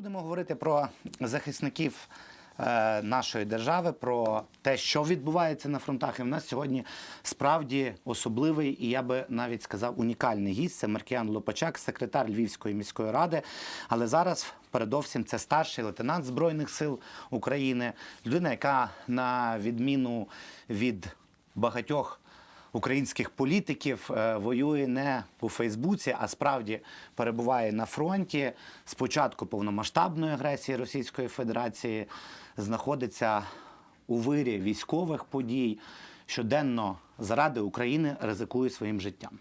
Будемо говорити про захисників е, нашої держави, про те, що відбувається на фронтах. І в нас сьогодні справді особливий і я би навіть сказав унікальний гість. Це Маркіян Лопачак, секретар Львівської міської ради. Але зараз, передовсім, це старший лейтенант Збройних сил України, людина, яка на відміну від багатьох українських політиків е, воює не у Фейсбуці, а справді перебуває на фронті. З початку повномасштабної агресії Російської Федерації знаходиться у вирі військових подій. Щоденно заради України ризикує своїм життям.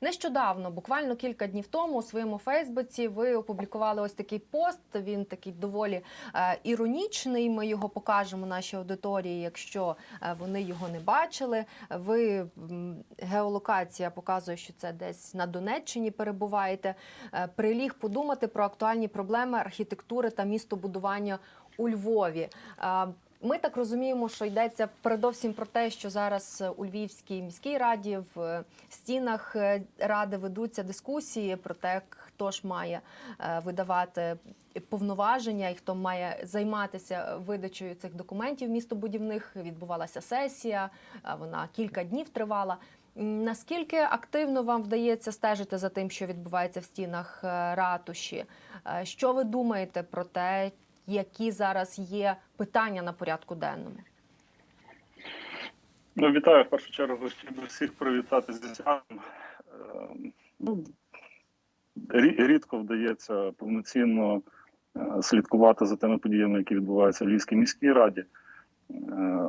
Нещодавно, буквально кілька днів тому, у своєму Фейсбуці ви опублікували ось такий пост. Він такий доволі е, іронічний. Ми його покажемо нашій аудиторії, якщо е, вони його не бачили. Ви геолокація показує, що це десь на Донеччині перебуваєте. Е, приліг подумати про актуальні проблеми архітектури та містобудування у Львові. Ми так розуміємо, що йдеться передовсім про те, що зараз е, у Львівській міській раді в е, стінах е, ради ведуться дискусії про те, хто ж має видавати повноваження і хто має займатися видачею цих документів містобудівних. Відбувалася сесія, вона кілька днів тривала. Наскільки активно вам вдається стежити за тим, що відбувається в стінах ратуші? Що ви думаєте про те, які зараз є питання на порядку денному? Ну, вітаю в першу чергу. Всіх привітати зі святом. Е, Ну, рідко вдається повноцінно е, слідкувати за тими подіями, які відбуваються в Львівській міській раді. Е,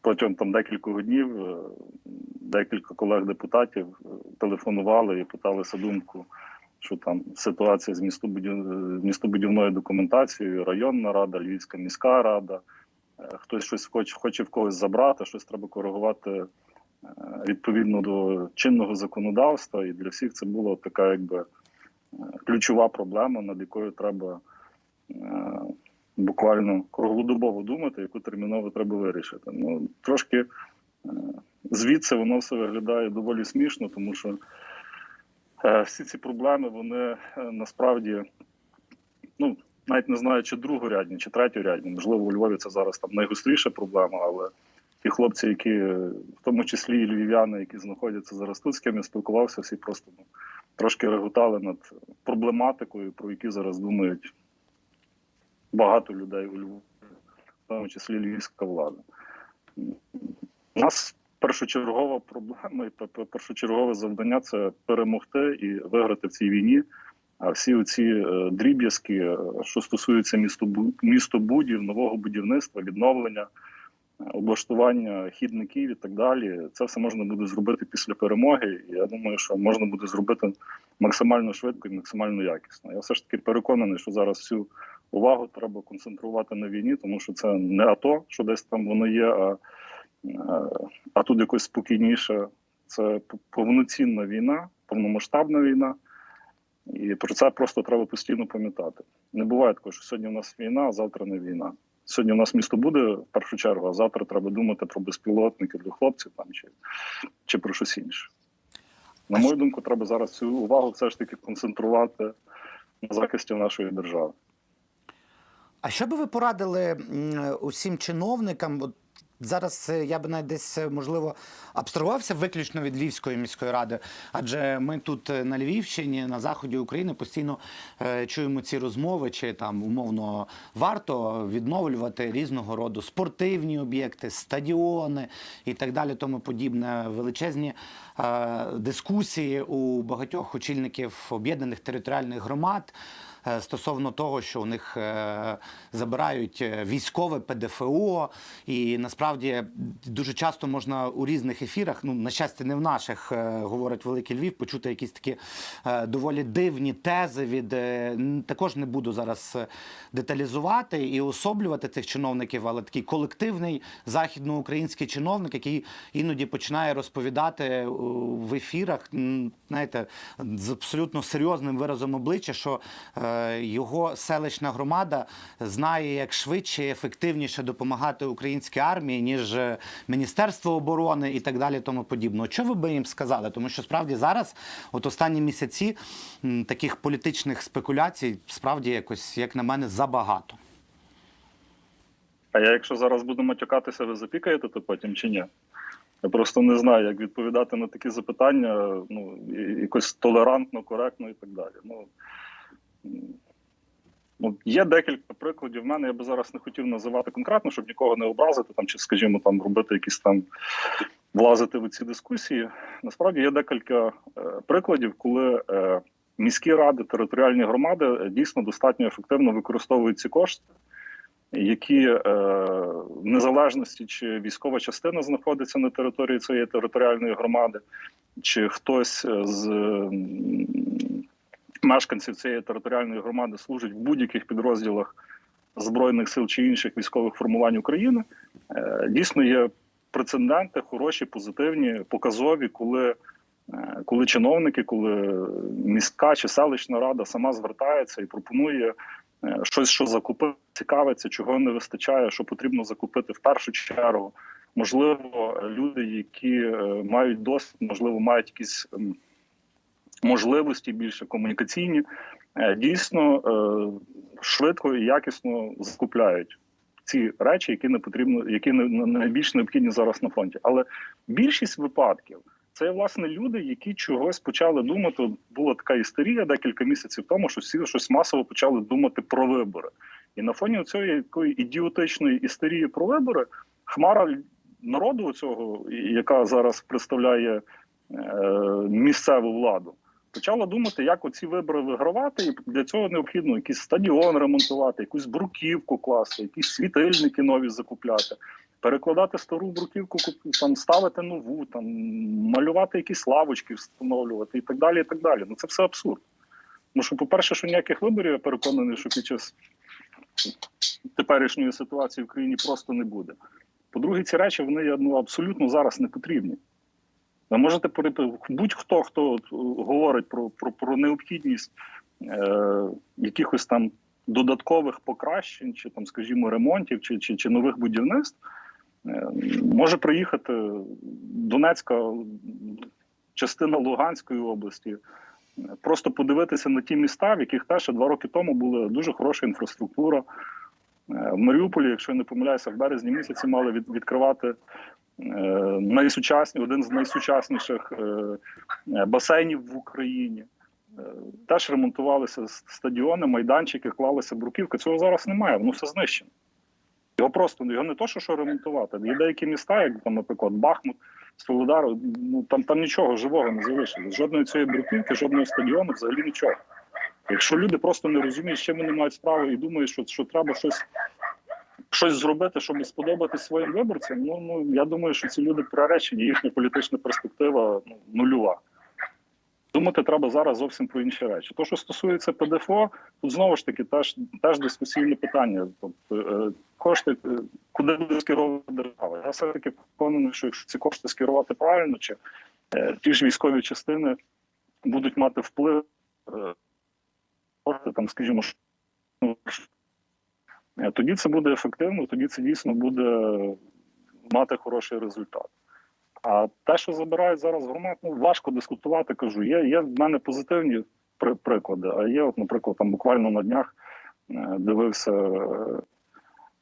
Протягом там декількох днів е, декілька колег-депутатів е, телефонували і питалися думку, що там ситуація з містобудів- містобудівною документацією, районна рада, Львівська міська рада. Е, хтось щось хоче, хоче в когось забрати, щось треба коригувати е, відповідно до чинного законодавства. І для всіх це була така, якби е, ключова проблема, над якою треба буквально круглодобово думати, яку терміново треба вирішити. Ну трошки звідси воно все виглядає доволі смішно, тому що всі ці проблеми вони е, насправді ну навіть не знаю, чи другорядні, чи третьорядні. Можливо, у Львові це зараз там найгостріша проблема, але ті хлопці, які, е, в тому числі і львів'яни, які знаходяться зараз тут, з ким я спілкувався, всі просто ну, трошки реготали над проблематикою, про які зараз думають багато людей у Львові, в тому числі львівська влада. У нас першочергова проблема і пе- пе- першочергове завдання це перемогти і виграти в цій війні. А всі оці е, дріб'язки, е, що стосуються містобу- містобудів, нового будівництва, відновлення, облаштування хідників і так далі, це все можна буде зробити після перемоги. Я думаю, що можна буде зробити максимально швидко і максимально якісно. Я все ж таки переконаний, що зараз всю увагу треба концентрувати на війні, тому що це не АТО, що десь там воно є, а, а тут якось спокійніше. Це повноцінна війна, повномасштабна війна. І про це просто треба постійно пам'ятати. Не буває такого, що сьогодні у нас війна, а завтра не війна. Сьогодні у нас місто буде в першу чергу, а завтра треба думати про безпілотники для хлопців там чи, чи про щось інше. На мою думку, треба зараз цю увагу все ж таки концентрувати на захисті нашої держави. А що би ви порадили усім чиновникам? Зараз е, я би навіть десь е, можливо абстрагувався виключно від Львівської міської ради, адже ми тут е, на Львівщині, на заході України постійно чуємо ці розмови, чи там умовно варто відновлювати різного роду спортивні об'єкти, стадіони і так далі, тому подібне. Величезні дискусії у багатьох очільників об'єднаних територіальних громад стосовно того, що у них е, забирають е, військове ПДФО, і насправді дуже часто можна у різних ефірах, ну на щастя, не в наших, е, говорить Великий Львів, почути якісь такі е, доволі дивні тези від е, також не буду зараз е, деталізувати і особлювати цих чиновників, але такий колективний західноукраїнський чиновник, який іноді починає розповідати е, в ефірах, знаєте, з абсолютно серйозним виразом обличчя, що е, е, його селищна громада знає, як швидше і ефективніше допомагати українській армії, ніж е, Міністерство оборони і так далі, тому подібне. Що ви би їм сказали? Тому що справді зараз, от останні місяці, таких політичних спекуляцій справді якось, як на мене, забагато. А я, якщо зараз буду матюкатися, ви запікаєте то потім чи ні? Я просто не знаю, як відповідати на такі запитання, ну, якось толерантно, коректно і так далі. Ну, ну, є декілька прикладів. В мене я би зараз не хотів називати конкретно, щоб нікого не образити, там, чи, скажімо, там робити якісь там влазити в ці дискусії. Насправді є декілька е, прикладів, коли е, міські ради, територіальні громади е, дійсно достатньо ефективно використовують ці кошти які е, в незалежності чи військова частина знаходиться на території цієї територіальної громади, чи хтось з мешканців цієї територіальної громади служить в будь-яких підрозділах збройних сил чи інших військових формувань України, е, дійсно є прецеденти, хороші, позитивні, показові, коли. е, Коли чиновники, коли міська чи селищна рада сама звертається і пропонує е, щось, що закупити, цікавиться, чого не вистачає, що потрібно закупити в першу чергу. Можливо, люди, які мають досвід, можливо, мають якісь можливості більше комунікаційні, е, дійсно е, швидко і якісно закупляють ці речі, які не потрібно, які найбільш необхідні зараз на фронті. Але більшість випадків. Це власне люди, які чогось почали думати. Була така істерія декілька місяців тому, що всі щось масово почали думати про вибори. І на фоні цієї якої ідіотичної істерії про вибори хмара народу цього, яка зараз представляє е, місцеву владу, почала думати, як оці вибори вигравати, і для цього необхідно якийсь стадіон ремонтувати, якусь бруківку класти, якісь світильники нові закупляти. Перекладати стару бруківку, там ставити нову, там малювати якісь лавочки, встановлювати і так далі. І так далі. Ну це все абсурд. Тому що, по-перше, що ніяких виборів, я переконаний, що під час теперішньої ситуації в країні просто не буде. По-друге, ці речі вони ну, абсолютно зараз не потрібні. Ви можете будь-хто, хто говорить про, про, про необхідність е, якихось там додаткових покращень, чи там, скажімо, ремонтів, чи, чи, чи нових будівництв, е, може приїхати Донецька, частина Луганської області, е, просто подивитися на ті міста, в яких теж два роки тому була дуже хороша інфраструктура. Е, В Маріуполі, якщо я не помиляюся, в березні місяці мали від, відкривати е, найсучасні, один з найсучасніших е, е, басейнів в Україні. Е, Теж ремонтувалися стадіони, майданчики, клалися бруківка. Цього зараз немає, воно все знищено. Його просто його не то, що, що ремонтувати. Є деякі міста, як там, наприклад, Бахмут, Солодар, ну там, там нічого живого не залишилось. Жодної цієї бруківки, жодного стадіону, взагалі нічого. Якщо люди просто не розуміють, з чим вони мають справу, і думають, що, що треба щось, щось зробити, щоб сподобатись своїм виборцям, ну, ну я думаю, що ці люди приречені, їхня політична перспектива ну, нульова. Думати треба зараз зовсім про інші речі. То, що стосується ПДФО, тут знову ж таки теж, теж дискусійне питання. Тобто е, кошти, е, куди буде скеровувати держава? Я все-таки впевнений, що якщо ці кошти скерувати правильно, чи е, ті ж військові частини будуть мати вплив, кошти, там, скажімо, ну, тоді це буде ефективно, тоді це дійсно буде мати хороший результат. А те, що забирають зараз громад, ну важко дискутувати. Кажу, є, є в мене позитивні при- приклади. А є, от, наприклад, там буквально на днях е, дивився е,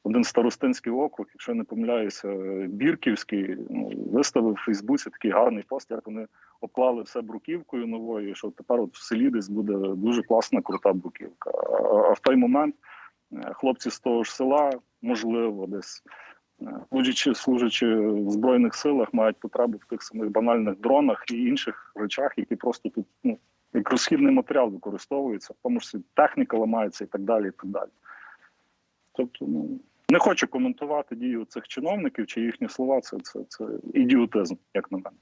один старостинський округ, якщо я не помиляюся, е, Бірківський, ну, виставив у Фейсбуці такий гарний пост, як вони обклали все бруківкою новою, що тепер от в селі десь буде дуже класна, крута бруківка. А, а в той момент е, хлопці з того ж села, можливо, десь е, служачи, служачи в збройних силах, мають потребу в тих самих банальних дронах і інших речах, які просто тут ну, як розхідний матеріал використовуються, в тому числі техніка ламається і так далі. І так далі. Тобто, ну не хочу коментувати дію цих чиновників чи їхні слова. Це, це, це ідіотизм, як на мене.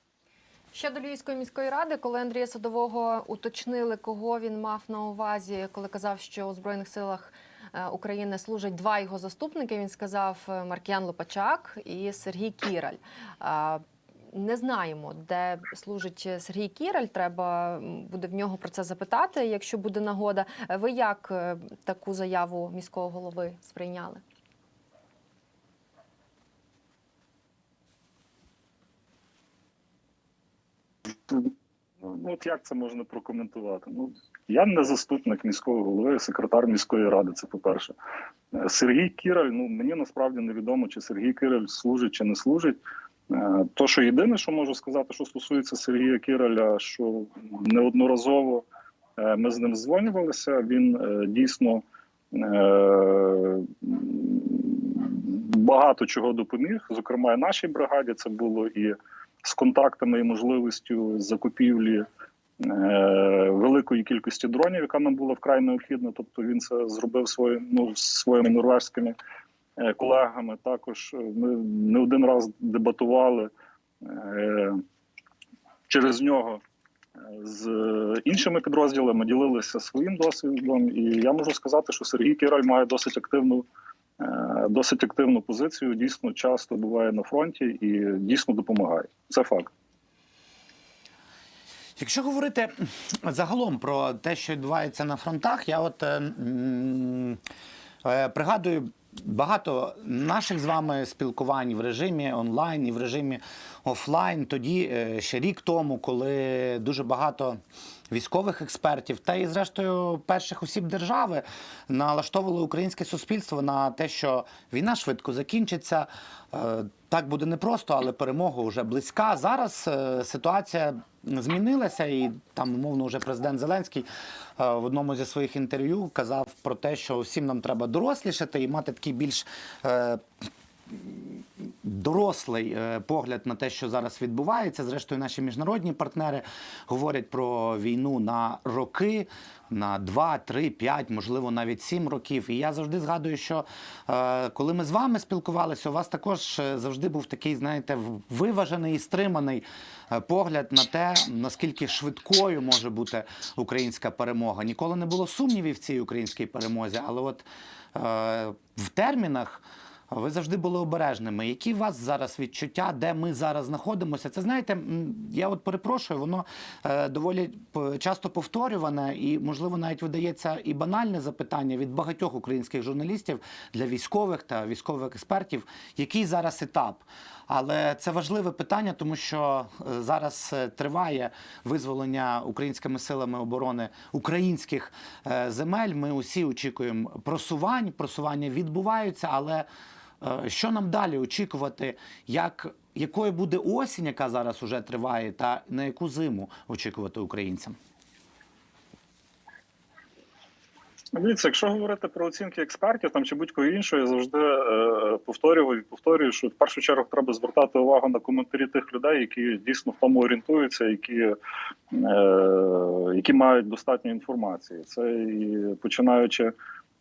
Щодо Львівської міської ради, коли Андрія Садового уточнили, кого він мав на увазі, коли казав, що у збройних силах е, України служать два його заступники. Він сказав е, Марк'ян Лопачак і Сергій Кіраль. Не знаємо, де служить Сергій Кіраль. Треба буде в нього про це запитати, якщо буде нагода. Е, Ви як е, таку заяву міського голови сприйняли? Ну, от як це можна прокоментувати? Ну, я не заступник міського голови, секретар міської ради, це по-перше. Е, Сергій Кіраль, ну мені насправді невідомо, чи Сергій Кіраль служить чи не служить. Е, То, що єдине, що можу сказати, що стосується Сергія Кіраля, що неодноразово е, ми з ним дзвонювалися, він дійсно багато чого допоміг. Зокрема, і нашій бригаді це було і з контактами і можливістю закупівлі е, великої кількості дронів, яка нам була вкрай необхідна. Тобто він це зробив свої, ну, своїми норвежськими е, колегами. Також е, ми не один раз дебатували через нього. З іншими підрозділами ділилися своїм досвідом, і я можу сказати, що Сергій Кіраль має досить активну, досить активну позицію. Дійсно, часто буває на фронті і дійсно допомагає. Це факт. Якщо говорити загалом про те, що відбувається на фронтах, я от е, е, пригадую багато наших з вами спілкувань в режимі онлайн і в режимі офлайн. Тоді е, ще рік тому, коли дуже багато військових експертів та і зрештою перших осіб держави налаштовували українське суспільство на те, що війна швидко закінчиться. Е, Так буде непросто, але перемога вже близька. Зараз е, ситуація змінилася, і там, умовно, вже президент Зеленський е, в одному зі своїх інтерв'ю казав про те, що всім нам треба дорослішати і мати такий більш дорослий е, погляд на те, що зараз відбувається. Зрештою, наші міжнародні партнери говорять про війну на роки, на 2, 3, 5, можливо, навіть 7 років. І я завжди згадую, що е, коли ми з вами спілкувалися, у вас також е, завжди був такий, знаєте, виважений і стриманий погляд на те, наскільки швидкою може бути українська перемога. Ніколи не було сумнівів в цій українській перемозі, але от в термінах. Ви завжди були обережними. Які у вас зараз відчуття, де ми зараз знаходимося? Це знаєте, я от перепрошую, воно е, доволі часто повторюване і, можливо, навіть видається і банальне запитання від багатьох українських журналістів для військових та військових експертів, який зараз етап. Але це важливе питання, тому що е, зараз е, триває визволення українськими силами оборони українських е, земель. Ми усі очікуємо просувань. Просування відбуваються, але що нам далі очікувати? Як якою буде осінь, яка зараз уже триває, та на яку зиму очікувати українцям? Дивіться, якщо говорити про оцінки експертів там чи будь-кого іншого, я завжди е, повторював і повторюю, що в першу чергу треба звертати увагу на коментарі тих людей, які дійсно в тому орієнтуються, які, е, які мають достатньо інформації. Це і починаючи.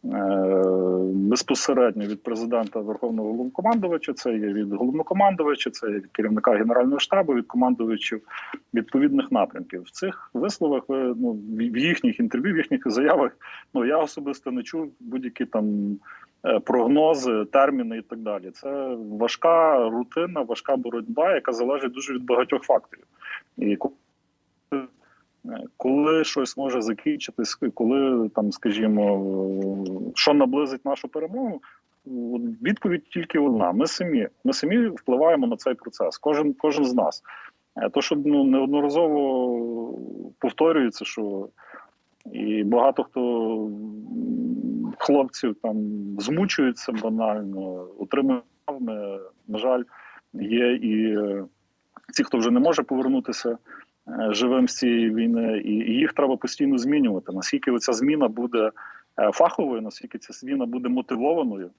Е, Безпосередньо від президента Верховного головнокомандувача, це є від головнокомандувача, це є від керівника генерального штабу, від командувачів відповідних напрямків. В цих висловах ну в їхніх інтерв'ю, в їхніх заявах Ну я особисто не чув будь-які там е, прогнози, терміни і так далі. Це важка рутина, важка боротьба, яка залежить дуже від багатьох факторів. І коли щось може закінчитись, коли там, скажімо, що наблизить нашу перемогу. Відповідь тільки одна: ми самі. Ми самі впливаємо на цей процес. Кожен кожен з нас. Е, То, що ну неодноразово повторюється, що і багато хто хлопців там змучуються банально, травми. На жаль, є і ті, хто вже не може повернутися е, живим з цієї війни, і їх треба постійно змінювати. Наскільки ця зміна буде е, фаховою, наскільки ця зміна буде мотивованою,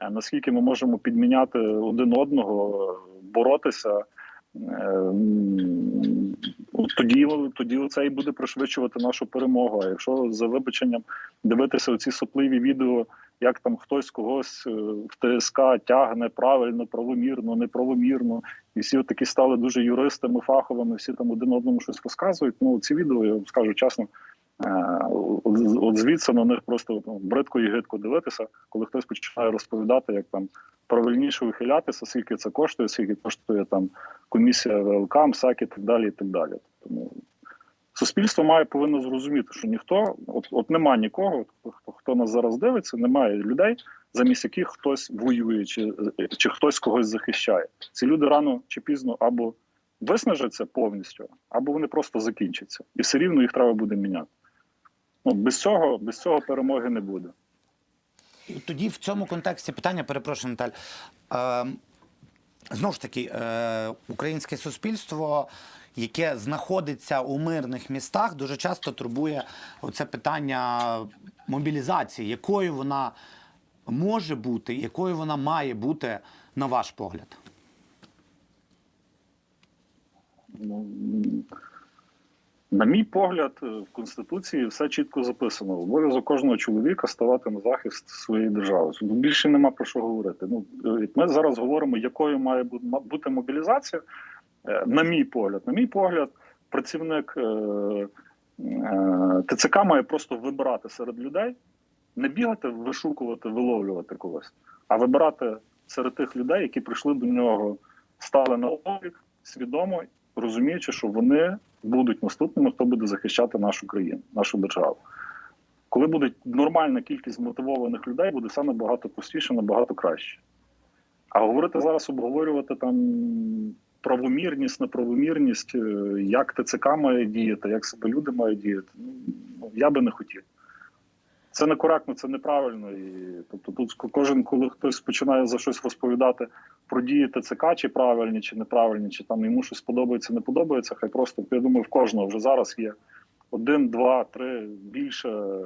е, наскільки ми можемо підміняти один одного, боротися. Е, м, Тоді, тоді це і буде пришвидшувати нашу перемогу. А якщо за вибаченням дивитися оці сопливі відео, як там хтось когось е, в ТСК тягне правильно, правомірно, неправомірно, і всі такі стали дуже юристами, фаховими, всі там один одному щось розказують. Ну ці відео, я вам скажу чесно, От, от звідси на них просто ну, бридко і гидко дивитися, коли хтось починає розповідати, як там правильніше вихилятися, скільки це коштує, скільки коштує там комісія ВЛК, МСАК і так далі. і так далі. Тому суспільство має повинно зрозуміти, що ніхто, от, от нема нікого, хто, хто нас зараз дивиться, немає людей, замість яких хтось воює чи, чи хтось когось захищає. Ці люди рано чи пізно або виснажаться повністю, або вони просто закінчаться. І все рівно їх треба буде міняти. Ну, без цього, без цього перемоги не буде. Тоді в цьому контексті питання, перепрошую, Наталь. Е, знову ж таки, е, українське суспільство, яке знаходиться у мирних містах, дуже часто турбує оце питання мобілізації, якою вона може бути, якою вона має бути, на ваш погляд. Ну, на мій погляд, е, в Конституції все чітко записано. Обов'язок кожного чоловіка ставати на захист своєї держави. Більше нема про що говорити. Ну, е, ми зараз говоримо, якою має бути мобілізація. Е, На мій погляд, на мій погляд, працівник ТЦК має просто вибирати серед людей, не бігати, вишукувати, виловлювати когось, а вибирати серед тих людей, які прийшли до нього, стали на облік свідомо, розуміючи, що вони будуть наступними, хто буде захищати нашу країну, нашу державу. Коли буде нормальна кількість мотивованих людей, буде все набагато простіше, набагато краще. А говорити зараз, обговорювати там правомірність, неправомірність, е, як ТЦК має діяти, як себе люди мають діяти, ну я би не хотів. Це некоректно, це неправильно. І тобто тут кожен, коли хтось починає за щось розповідати про дії ТЦК, чи правильні, чи неправильні, чи там йому щось подобається, не подобається, хай просто я думаю, в кожного вже зараз є один, два, три більше е,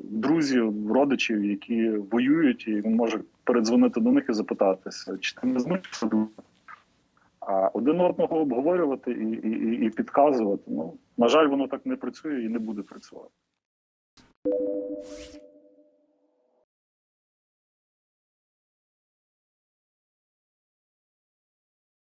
друзів, родичів, які воюють, і він може передзвонити до них і запитатися, чи ти не змучився? А один одного обговорювати і, і, і- підказувати. Ну на жаль, воно так не працює і не буде працювати. Thank you.